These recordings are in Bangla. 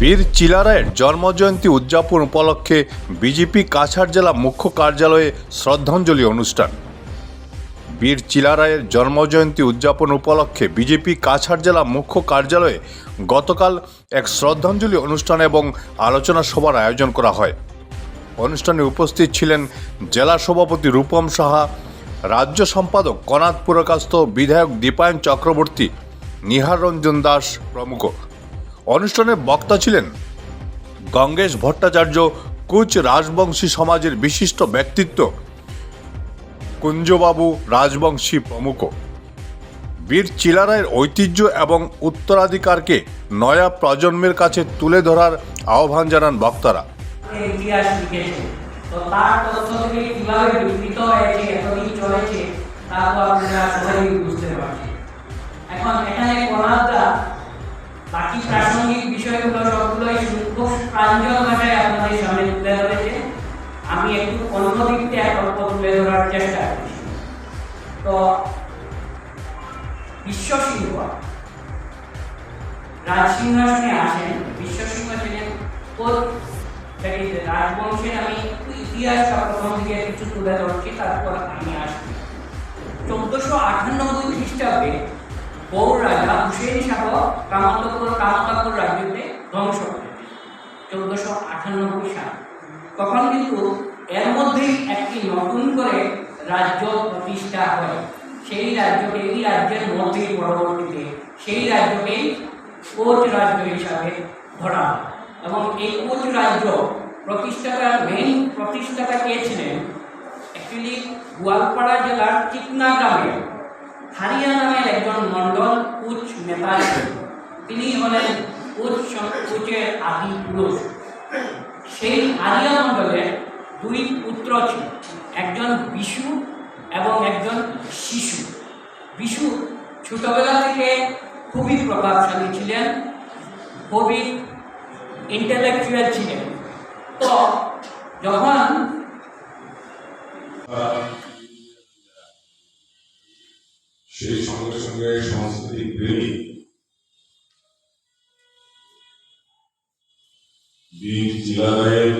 বীর চিলারায়ের জন্মজয়ন্তী উদযাপন উপলক্ষে বিজেপি কাছাড় জেলা মুখ্য কার্যালয়ে শ্রদ্ধাঞ্জলি অনুষ্ঠান। বীর চিলারায়ের জন্মজয়ন্তী উদযাপন উপলক্ষে বিজেপি কাছাড় জেলা মুখ্য কার্যালয়ে গতকাল এক শ্রদ্ধাঞ্জলি অনুষ্ঠান এবং আলোচনা সভার আয়োজন করা হয়। অনুষ্ঠানে উপস্থিত ছিলেন জেলা সভাপতি রূপম সাহা, রাজ্য সম্পাদক কনাথ পুরকাস্ত, বিধায়ক দীপায়ন চক্রবর্তী নিহার রঞ্জন দাস প্রমুখ। অনুষ্ঠানে বক্তা ছিলেন গঙ্গেশ ভট্টাচার্য, কুচ রাজবংশী সমাজের বিশিষ্ট ব্যক্তিত্ব কুঞ্জবাবু রাজবংশী প্রমুখ। বীর চিলারায়ের ঐতিহ্য এবং উত্তরাধিকারকে নয়া প্রজন্মের কাছে তুলে ধরার আহ্বান জানান বক্তারা। তার তথ্য থেকে বিকৃত হয়েছে, এতদিন চলেছে প্রাসঙ্গিক বিষয়গুলো সবগুলোই খুব প্রাঞ্জল ভাষায় আপনাদের সামনে তুলে ধরেছে। আমি একটু অন্য দিক থেকে গল্প তুলে ধরার চেষ্টা করছি। তো বিশ্বসিংহ রাজসিংহাসনে আসেন। বিশ্বসিংহ ছিলেন রাজবংশের আমি একটু ইতিহাসটা প্রথম দিকে কিছু তুলে ধরছি, তারপর আমি আসছি। চোদ্দশো আটানব্বই খ্রিস্টাব্দে গৌর রাজা হুসেন শাহ কামতাপুর কামতাপুর রাজ্যতে ধ্বংস করেন চোদ্দশো আটানব্বই সাল। তখন কিন্তু এর মধ্যেই একটি নতুন করে রাজ্য প্রতিষ্ঠা হয়। সেই রাজ্যকে, এই রাজ্যের মধ্যেই পরবর্তীতে সেই রাজ্যকেই কোচ রাজ্য হিসাবে ধরা হয়। এবং এই কোচ রাজ্য প্রতিষ্ঠাতার মেইন প্রতিষ্ঠাতা কে ছিলেন? অ্যাকচুয়ালি গোয়ালপাড়া জেলার চিকনা গ্রামে হারিয়া একজন মণ্ডল কুচ নেতা তিনি হলেন সং- কুচের আদি পুরুষ সেই আরিয়া মণ্ডলের দুই পুত্র ছিল একজন বিশু এবং একজন শিশু। বিশু ছোটবেলা থেকে খুবই প্রভাবশালী ছিলেন, খুবই ইন্টেলেকচুয়াল ছিলেন। তো যখন সঙ্গে সাংস্কৃতিক প্রেমী বীর জিলারায়ের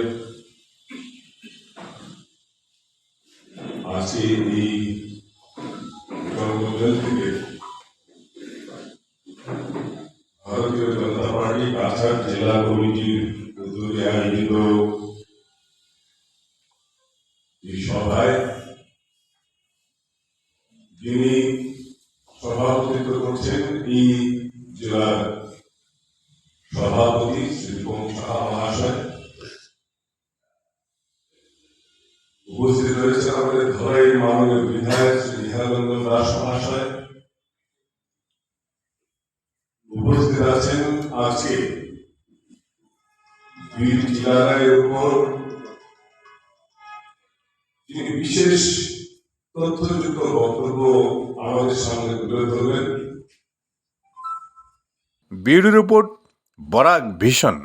আছে এই জন্মজয়ন্তীতে ভারতীয় জনতা পার্টি কাছাড় জেলা কমিটির উদ্যোগে আয়োজিত এই সভায় করছেন এই জেলার সভাপতি উপস্থিত রয়েছেন আমাদের ধলাই মাননীয় বিধায়ক শ্রী দাস মহাশয়। উপস্থিত আছেন আজকে বীর উপর। বিশেষ তথ্যযুক্ত বক্তব্য আমাদের সামনে তুলে ধরবেন ব্যুরো রিপোর্ট বরাক ভীষণ